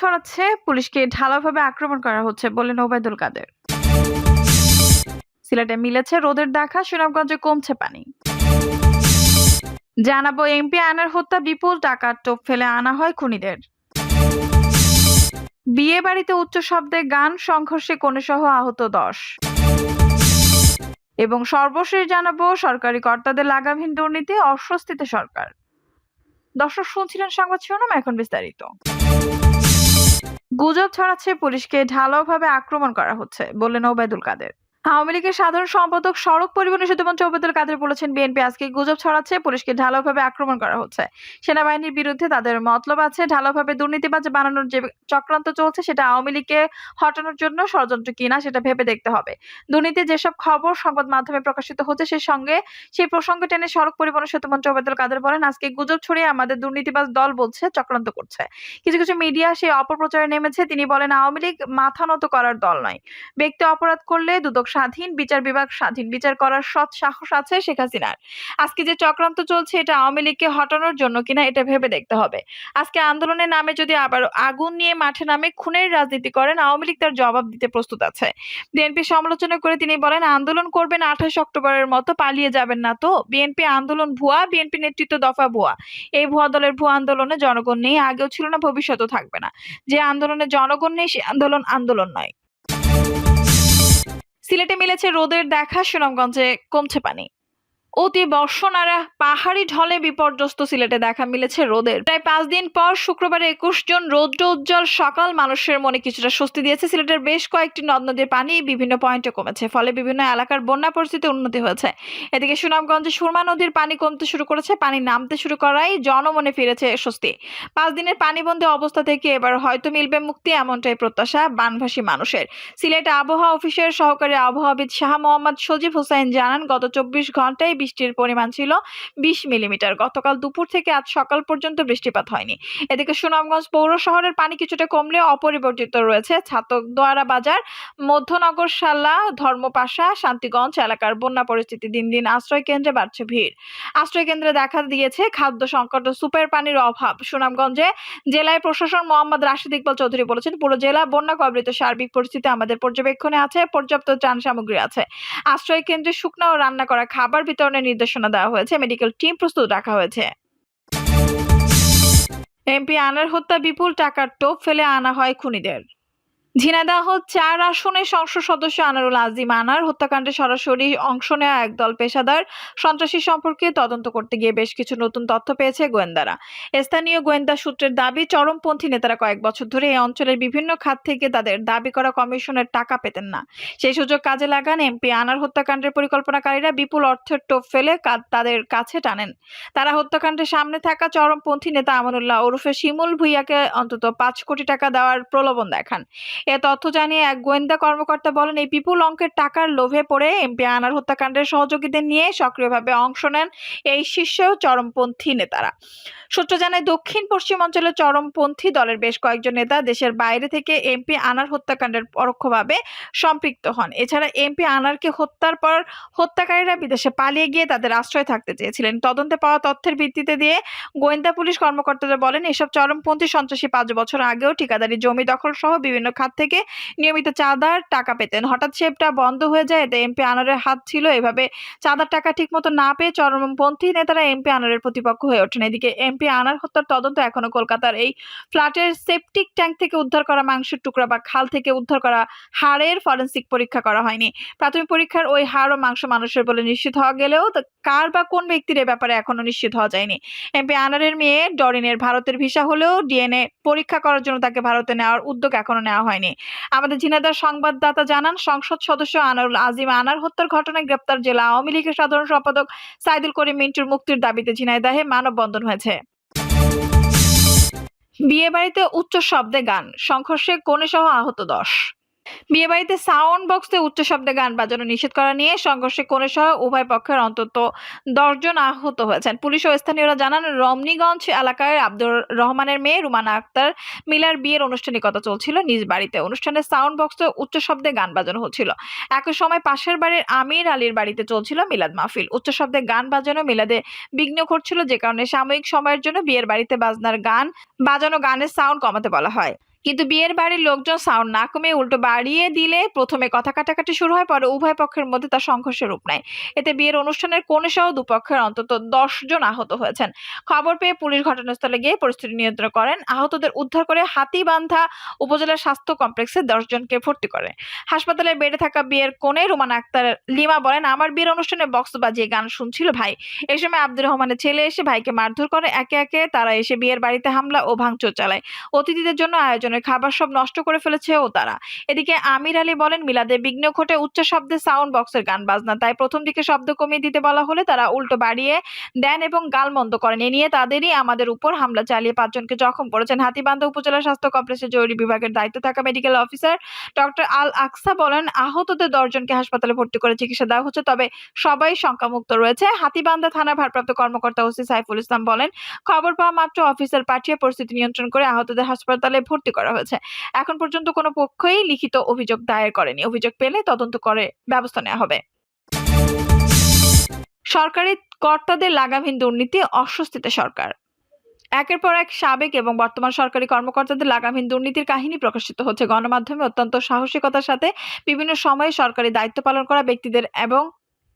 ছড়াচ্ছে, পুলিশকে ঢালাওভাবে আক্রমণ করা হচ্ছে বললেন ওবায়দুল কাদের। সিলেটে মিলেছে রোদের দেখা, সুনামগঞ্জে কমছে পানি। জানাব এমপি আনার হত্যা, বিপুল টাকার টোপ ফেলে আনা হয় খুনিদের। বিয়ে বাড়িতে উচ্চ শব্দে গান, সংঘর্ষে কনেসহ আহত দশ। এবং সর্বশেষ জানাব, সরকারি কর্তাদের লাগামহীন দুর্নীতি, অস্বস্তিতে সরকার। দর্শক শুনছিলেন সংবাদ শিরোনাম, এখন বিস্তারিত। গুজব ছড়াচ্ছে পুলিশকে ঢালাওভাবে আক্রমণ করা হচ্ছে বললেন ওবায়দুল কাদের। আওয়ামী লীগের সাধারণ সম্পাদক সড়ক পরিবহন সেতুমন্ত্রী ওবায়দুল কাদের বলেছেন বিএনপি। আজকে গুজব ছড়াচ্ছে, পুলিশকে ঢালাওভাবে আক্রমণ করা হচ্ছে। সেনাবাহিনীর বিরুদ্ধে তাদের মতলব আছে, ঢালাওভাবে দুর্নীতিবাজ বানানোর যে চক্রান্ত চলছে, সেটা আওয়ামী লীগকে হটানোর জন্য ষড়যন্ত্র কিনা সেটা ভেবে দেখতে হবে। দুর্নীতি যেসব খবর সংবাদ মাধ্যমে প্রকাশিত হচ্ছে, সেই সঙ্গে সেই প্রসঙ্গ টেনে সড়ক পরিবহন সেতুমন্ত্রী ওবায়দুল কাদের বলেন, আজকে গুজব ছড়িয়ে আমাদের দুর্নীতিবাজ দল বলছে, চক্রান্ত করছে। কিছু কিছু মিডিয়া সেই অপপ্রচারে নেমেছে, তিনি বলেন, আওয়ামী লীগ মাথা নত করার দল নয়। ব্যক্তি অপরাধ করলে দুদক স্বাধীন বিচার বিভাগ, স্বাধীন বিচার করার সৎ সাহস আছে শেখ হাসিনার। আজকে যে চক্রান্ত চলছে, এটা আওয়ামী লীগকে হটানোর জন্য কিনা এটা ভেবে দেখতে হবে। আজকে আন্দোলনের নামে যদি আবার আগুন নিয়ে মাঠে নামে খুনের রাজনীতি করেন, আওয়ামী লীগ তার জবাব দিতে প্রস্তুত আছে। বিএনপি সমালোচনা করে তিনি বলেন, আন্দোলন করবেন আঠাশ অক্টোবরের মতো, পালিয়ে যাবেন না তো। বিএনপি আন্দোলন ভুয়া, বিএনপি নেতৃত্ব দফা ভুয়া। এই ভুয়া দলের ভুয়া আন্দোলনে জনগণ নেই, আগেও ছিল না, ভবিষ্যতেও থাকবে না। যে আন্দোলনে জনগণ নেই, সে আন্দোলন আন্দোলন নয়। সিলেটে মিলেছে রোদের দেখা সুনামগঞ্জে কমছে পানি। অতি বর্ষণারা পাহাড়ি ঢলে বিপর্যস্ত সিলেটে দেখা মিলেছে রোদের। প্রায় পাঁচ দিন পর শুক্রবার একুশ জন রৌদ্র উজ্জ্বল সকাল মানুষের মনে কিছুটা স্বস্তি দিয়েছে। সিলেটের বেশ কয়েকটি নদ নদীর পানি বিভিন্ন পয়েন্টে কমেছে, ফলে বিভিন্ন এলাকার বন্যা পরিস্থিতি উন্নতি হয়েছে। এদিকে সুনামগঞ্জে সুরমা নদীর পানি কমতে শুরু করেছে, পানি নামতে শুরু করায় জনমনে ফিরেছে স্বস্তি। পাঁচ দিনের পানিবন্দী অবস্থা থেকে এবার হয়তো মিলবে মুক্তি এমনটাই প্রত্যাশা বানভাসী মানুষের। সিলেট আবহাওয়া অফিসের সহকারী আবহাওয়াবিদ শাহ মোহাম্মদ সজিব হোসাইন জানান, গত চব্বিশ ঘন্টায় বৃষ্টির পরিমাণ ছিল বিশ মিলিমিটার। গতকাল দুপুর থেকে আজ সকাল পর্যন্ত বৃষ্টিপাত হয়নি। এদিকে সুনামগঞ্জ পৌর শহরের পানি কিছুটা কমলেও অপরিবর্তিত রয়েছে ছাতক দোয়ারা বাজার, মধ্যনগর সাল্লা ধর্মপাশা, শান্তিগঞ্জ এলাকার বন্যা পরিস্থিতি দিন দিন আশ্রয় কেন্দ্রে বাড়ছে ভিড়। আশ্রয় কেন্দ্রে দেখা দিয়েছে খাদ্য সংকট ও সুপের পানির অভাব। সুনামগঞ্জে জেলায় প্রশাসন মোহাম্মদ রাশিদ ইকবাল চৌধুরী বলেছেন, পুরো জেলা বন্যা কবলিত সার্বিক পরিস্থিতি আমাদের পর্যবেক্ষণে আছে, পর্যাপ্ত ত্রাণ সামগ্রী আছে। আশ্রয় কেন্দ্রে শুকনো ও রান্না করা খাবার বিতরণের নির্দেশনা দেওয়া হয়েছে। মেডিকেল টিম প্রস্তুত রাখা হয়েছে। এমপি আনার হত্যা, বিপুল টাকার টোপ ফেলে আনা হয় খুনিদের। ঝিনাইদহ চার আসনের সংসদ সদস্য আনারুল আজিম আনার হত্যাকাণ্ডে সরাসরি অংশ নেওয়া একদল পেশাদার সন্ত্রাসী সম্পর্কে তদন্ত করতে গিয়ে বেশ কিছু নতুন তথ্য পেয়েছে গোয়েন্দারা। স্থানীয় গোয়েন্দা সূত্রের দাবি, চরমপন্থী নেতারা কয়েক বছর ধরে এই অঞ্চলের বিভিন্ন খাত থেকে তাদের দাবি করা কমিশনের টাকা পেতেন না। সেই সুযোগ কাজে লাগান এমপি আনার হত্যাকাণ্ডের পরিকল্পনাকারীরা বিপুল অর্থের টোপ ফেলে তাদের কাছে টানেন। তারা হত্যাকাণ্ডের সামনে থাকা চরমপন্থী নেতা আমানুল্লাহ ওরফে শিমুল ভুইয়াকে অন্তত পাঁচ কোটি টাকা দেওয়ার প্রলোভন দেখান। এ তথ্য জানিয়ে এক গোয়েন্দা কর্মকর্তা বলেন, এই বিপুল অঙ্কের টাকার লোভে পড়ে এমপি আনার হত্যাকাণ্ডের সহযোগীদের নিয়ে সক্রিয়ভাবে অংশ নেন এই শীর্ষ চরমপন্থী নেতারা। সূত্র জানায়, দক্ষিণ পশ্চিম অঞ্চলের চরমপন্থী দলের বেশ কয়েকজন নেতা দেশের বাইরে থেকে এমপি আনার হত্যাকাণ্ডের পরোক্ষভাবে সম্পৃক্ত হন। এছাড়া এমপি আনারকে হত্যার পর হত্যাকারীরা বিদেশে পালিয়ে গিয়ে তাদের আশ্রয় থাকতে চেয়েছিলেন। তদন্তে পাওয়া তথ্যের ভিত্তিতে দিয়ে গোয়েন্দা পুলিশ কর্মকর্তারা বলেন, এসব চরমপন্থী সন্ত্রাসী পাঁচ বছর আগেও ঠিকাদারি, জমি দখল সহ বিভিন্ন খাত থেকে নিয়মিত চাঁদার টাকা পেতেন। হঠাৎ সেবটা বন্ধ হয়ে যায়, এতে এমপি আনারের হাত ছিল এভাবে। চাঁদার টাকা ঠিকমতো না পেয়ে চরমপন্থী নেতারা এমপি আনারের প্রতিপক্ষ হয়ে ওঠেন। এদিকে এমপি আনার হত্যার তদন্ত এখনও কলকাতার। এই ফ্ল্যাটের সেপটিক ট্যাঙ্ক থেকে উদ্ধার করা মাংসের টুকরা বা খাল থেকে উদ্ধার করা হাড়ের ফরেন্সিক পরীক্ষা করা হয়নি। প্রাথমিক পরীক্ষার ওই হাড় ও মাংস মানুষের বলে নিশ্চিত হওয়া গেলেও কার বা কোন ব্যক্তির ব্যাপারে এখনও নিশ্চিত হওয়া যায়নি। এমপি আনারের মেয়ে ডরিনের ভারতের ভিসা হলেও ডিএনএ পরীক্ষা করার জন্য তাকে ভারতে নেওয়ার উদ্যোগ এখনও নেওয়া হয়নি। আমাদের ঝিনাইদার সংবাদদাতা জানান, সংসদ সদস্য আনারুল আজিম আনার হত্যার ঘটনায় গ্রেপ্তার জেলা আওয়ামী লীগের সাধারণ সম্পাদক সাইদুল করিম মিন্টুর মুক্তির দাবিতে ঝিনাইদাহে মানববন্ধন হয়েছে। বিয়ে বাড়িতে উচ্চ শব্দে গান, সংঘর্ষে কনে সহ আহত দশ। বিয়ে বাড়িতে সাউন্ড বক্সে উচ্চ শব্দে গান বাজানো নিষেধ করা নিয়ে সংঘর্ষে কনে সহ উভয় পক্ষের অন্তত দশজন আহত হয়েছেন। পুলিশ ও স্থানীয়রা জানান, রমণীগঞ্জ এলাকার আব্দুর রহমানের মেয়ে রুমানা আক্তার মিলার বিয়ের আনুষ্ঠানিকতা চলছিল। নিজ বাড়িতে অনুষ্ঠানে সাউন্ড বক্সে উচ্চ শব্দে গান বাজানো হচ্ছিল। একই সময় পাশের বাড়ির আমির আলীর বাড়িতে চলছিল মিলাদ মাহফিল। উচ্চ শব্দে গান বাজানো মিলাদে বিঘ্ন ঘটছিল, যে কারণে সাময়িক সময়ের জন্য বিয়ের বাড়িতে বাজনার গান বাজানো গানের সাউন্ড কমাতে বলা হয়। কিন্তু বিয়ের বাড়ির লোকজন সাউন্ড না কমে উল্টো বাড়িয়ে দিলে প্রথমে কথা কাটাকাটি শুরু হয়, পরে উভয় পক্ষের মধ্যে তার সংঘর্ষের রূপ নেয়। এতে বিয়ের অনুষ্ঠানের কোণে সহ দুপক্ষের অন্তত দশ জন আহত হয়েছেন। খবর পেয়ে পুলিশ ঘটনাস্থলে গিয়ে পরিস্থিতি নিয়ন্ত্রণ করেন। আহতদের উদ্ধার করে হাতিবান্ধা উপজেলা স্বাস্থ্য কমপ্লেক্সে দশ জনকে ভর্তি করে। হাসপাতালে বেডে থাকা বিয়ের কোণে রুমান আক্তার লিমা বলেন, আমার বিয়ের অনুষ্ঠানে বক্স বাজিয়ে গান শুনছিল ভাই। এই সময় আব্দুর রহমানের ছেলে এসে ভাইকে মারধর করে। একে একে তারা এসে বিয়ের বাড়িতে হামলা ও ভাঙচুর চালায়। অতিথিদের জন্য আয়োজনের খাবার সব নষ্ট করে ফেলেছে ও তারা। এদিকে আমির আলী বলেন, মিলাদে বিঘ্ন ঘটে উচ্চ শব্দে সাউন্ড বক্সের গান বাজনা, তাই প্রথম দিকে শব্দ কমিয়ে দিতে বলা হলে তারা উল্টো বাড়িয়ে দেন এবং গালমন্দ করেন। এ নিয়ে তাদেরই আমাদের উপর হামলা চালিয়ে পাঁচজনকে জখম করেছেন হাতিবান্ধা উপজেলা স্বাস্থ্য কমপ্লেক্সের জরুরি বিভাগের দায়িত্ব থাকা medical officer doctor Al Aksa বলেন, আহতদের দশজনকে হাসপাতালে ভর্তি করে চিকিৎসা দেওয়া হচ্ছে, তবে সবাই শঙ্কামুক্ত রয়েছে। হাতিবান্ধা থানার ভারপ্রাপ্ত কর্মকর্তা ওসি সাইফুল ইসলাম বলেন, খবর পাওয়া মাত্র অফিসার পাঠিয়ে পরিস্থিতি নিয়ন্ত্রণ করে আহতদের হাসপাতালে ভর্তি করা হয়েছে। এখন পর্যন্ত কোনো পক্ষই লিখিত অভিযোগ দায়ের করেনি। অভিযোগ পেলে তদন্ত করে ব্যবস্থা নেওয়া হবে। সরকারি কর্তাদের লাগামহীন দুর্নীতি অস্বস্তিতে সরকার। একের পর এক সাবেক এবং বর্তমান সরকারি কর্মকর্তাদের লাগামহীন দুর্নীতির কাহিনী প্রকাশিত হচ্ছে গণমাধ্যমে। অত্যন্ত সাহসিকতার সাথে বিভিন্ন সময়ে সরকারি দায়িত্ব পালন করা ব্যক্তিদের এবং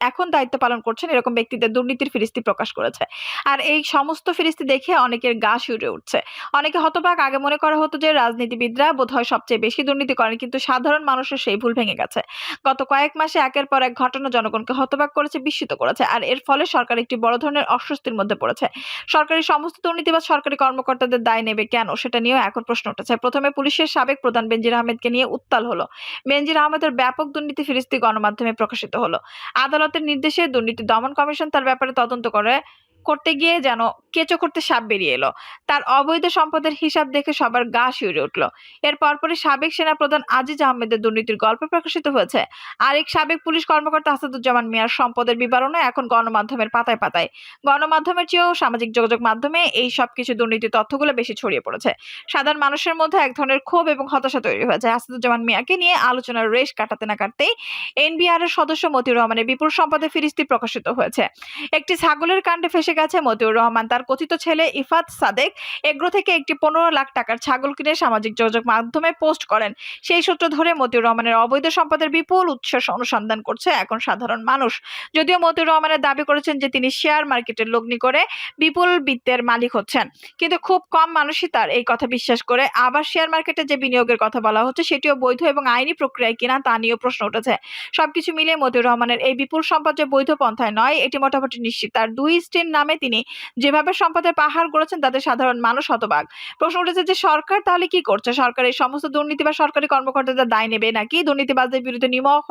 এখন দায়িত্ব পালন করছেন এরকম ব্যক্তিদের দুর্নীতির ফিরিস্তি প্রকাশ করেছে। আর এই সমস্ত ফিরিস্তি দেখে অনেকের গা শিউরে উঠছে। অনেকে হতবাক, আগে মনে করা হতো যে রাজনীতিবিদরা বোধহয় সবচেয়ে বেশি দুর্নীতি করেন, কিন্তু সাধারণ মানুষের সেই ভুল ভেঙে গেছে। গত কয়েক মাসে একের পর এক ঘটনা জনগণকে হতবাক করেছে, বিস্মিত করেছে, আর এর ফলে সরকার একটি বড় ধরনের অস্বস্তির মধ্যে পড়েছে। সরকারি সমস্ত দুর্নীতিবাজ সরকারি কর্মকর্তাদের দায় নেবে কেন সেটা নিয়েও এখন প্রশ্ন উঠেছে। প্রথমে পুলিশের সাবেক প্রধান বেনজির আহমেদকে নিয়ে উত্তাল হলো। বেনজির আহমেদের ব্যাপক দুর্নীতি ফিরিস্তি গণমাধ্যমে প্রকাশিত হলো। আদালতের নির্দেশে দুর্নীতি দমন কমিশন তার ব্যাপারে তদন্ত করে। করতে গিয়ে যেন কেঁচো করতে সাপ বেরিয়ে এলো। তার অবৈধ সম্পদের হিসাব দেখে সবার গা শিউরে উঠল। এর পরপরই সাবেক সেনাপ্রধান আজিজ আহমেদের দুর্নীতির গল্প প্রকাশিত হয়েছে। আরেক সাবেক পুলিশ কর্মকর্তা আসাদুজ্জামান মিয়ার সম্পদের বিবরণও এখন গণমাধ্যমের পাতায় পাতায়। গণমাধ্যমের চেয়েও সামাজিক যোগাযোগ মাধ্যমে এই সব কিছু দুর্নীতি তথ্যগুলো বেশি ছড়িয়ে পড়েছে। সাধারণ মানুষের মধ্যে এক ধরনের ক্ষোভ এবং হতাশা তৈরি হয়েছে। আসাদুজ্জামান মিয়াকে নিয়ে আলোচনার রেশ কাটাতে না কাটতেই এনবিআর এর সদস্য মতিউর রহমানের বিপুল সম্পদের ফিরিস্তি প্রকাশিত হয়েছে। একটি ছাগলের কাণ্ডে ফেসে গেছে মতিউর রহমান। তার কথিত ছেলে ইফাত সাদেক এগ্রো থেকে একটি পনেরো লাখ টাকার ছাগল কিনে সামাজিক যোগাযোগ মাধ্যমে পোস্ট করেন। সেই সূত্র ধরে মতিউর রহমানের অবৈধ সম্পদের বিপুল উৎস অনুসন্ধান করছে এখন সাধারণ মানুষ। যদিও মতিউর রহমানের দাবি করেছেন যে তিনি শেয়ার মার্কেটের লগ্নি করে বিপুল বিত্তের মালিক হচ্ছেন। কিন্তু খুব কম মানুষই তার এই কথা বিশ্বাস করে। আবার শেয়ার মার্কেটে যে বিনিয়োগের কথা বলা হচ্ছে, সেটিও বৈধ এবং আইনি প্রক্রিয়ায় কিনা তা নিয়েও প্রশ্ন উঠেছে। সবকিছু মিলিয়ে মতিউর রহমানের এই বিপুল সম্পদ যে বৈধ পন্থায় নয়, এটি মোটামুটি নিশ্চিত। তার দুই স্ত্রীর নামে তিনি যেভাবে সম্পদের পাহাড় গড়েছেন, তাতে সাধারণ মানুষ হতবাক। প্রশ্ন উঠেছে যে, সরকার তাহলে কি করছে? সরকার এই সমস্ত দুর্নীতি বা সরকারি কর্মকর্তাদের দায় নেবে নাকি? দুর্নীতিবাজদের বিরুদ্ধে নিমখ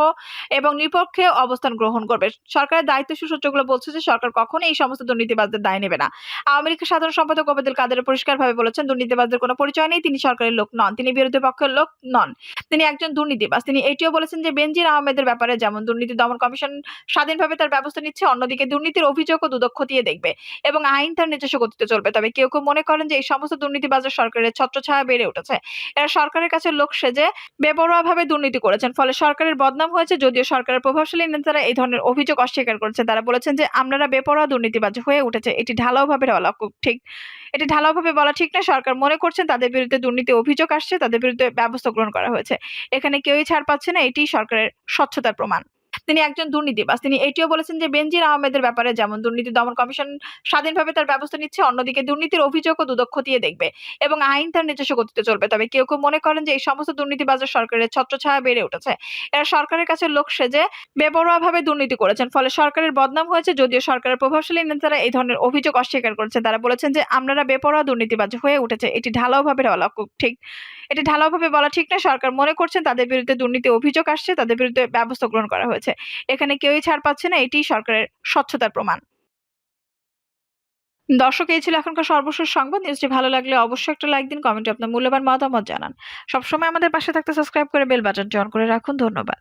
এবং নিপক্ষে অবস্থান গ্রহণ করবে। সরকারের দায়িত্বশীল সূত্রগুলো বলছে যে, সরকার কখনো এই সমস্ত দুর্নীতিবাজদের দায় নেবে না। আওয়ামী লীগের সাধারণ সম্পাদক ওবায়দুল কাদের পরিষ্কারভাবে বলেছেন, দুর্নীতিবাজদের কোনো পরিচয় নেই, তিনি সরকারের লোক নন, তিনি বিরোধী পক্ষের লোক নন। তিনি একজন দুর্নীতিবাজ। তিনি এটিও বলেছেন যে, বেনজির আহমেদের ব্যাপারে যেমন দুর্নীতি দমন কমিশন স্বাধীনভাবে তার ব্যবস্থা নিচ্ছে, অন্যদিকে দুর্নীতির অভিযোগও দুদক খতিয়ে দেখবে এবং আইন তার নিজস্ব গতিতে চলবে। তবে কেউ কেউ মনে করেন যে এই সমস্ত দুর্নীতিবাজের সরকারের ছত্রছায়া বেড়ে উঠেছে। এরা সরকারের কাছে লোক সেজে বেপরোয়াভাবে দুর্নীতি করেছেন। ফলে সরকারের বদনাম হয়েছে, যদিও সরকারের প্রভাবশালী নেতারা এই ধরনের অভিযোগ অস্বীকার করেছে তারা বলেছেন যে আমরা বেপরোয়া দুর্নীতিবাজ হয়ে উঠেছে। এটি ঢালাওভাবে বলা ঠিক, এটি ঢালাওভাবে বলা ঠিক না। সরকার মনে করছেন তাদের বিরুদ্ধে দুর্নীতি অভিযোগ আসছে, তাদের বিরুদ্ধে ব্যবস্থা গ্রহণ করা হয়েছে। এখানে কেউই ছাড় পাচ্ছে না। এটি সরকারের স্বচ্ছতার প্রমাণ। তিনি একজন দুর্নীতিবাস তিনি এটিও বলেছেন যে বেনজির আহমেদের ব্যাপারে যেমন দুর্নীতি দমন কমিশন স্বাধীনভাবে তার ব্যবস্থা নিচ্ছে, অন্যদিকে দুর্নীতির অভিযোগও দুদক খতিয়ে দেখবে এবং আইন তার নিজস্ব গতিতে চলবে। তবে কেউ কেউ মনে করেন যে এই সমস্ত দুর্নীতিবাজের সরকারের ছত্রছায়া বেড়ে উঠেছে। এরা সরকারের কাছে লোক সেজে বেপরোয়াভাবে দুর্নীতি করেছেন, ফলে সরকারের বদনাম হয়েছে, যদিও সরকারের প্রভাবশালী নেতারা এই ধরনের অভিযোগ অস্বীকার করেছে তারা বলেছেন যে আমরা বেপরোয়া দুর্নীতিবাজ হয়ে উঠেছে। এটি ঢালাওভাবে বলা ঠিক, এটি ঢালাওভাবে বলা ঠিক না। সরকার মনে করছেন তাদের বিরুদ্ধে দুর্নীতি অভিযোগ আসছে, তাদের বিরুদ্ধে ব্যবস্থা গ্রহণ করা হয়েছে। এখানে কেউই ছাড় পাচ্ছে না এটি সরকারের স্বচ্ছতার প্রমাণ। দর্শক, এই ছিল এখনকার সর্বশেষ সংবাদ। নিউজটি ভালো লাগলে অবশ্যই একটা লাইক দিন, কমেন্টে আপনার মূল্যবান মতামত জানান। সবসময় আমাদের পাশে থাকতে সাবস্ক্রাইব করে বেল বাটনটি অন করে রাখুন। ধন্যবাদ।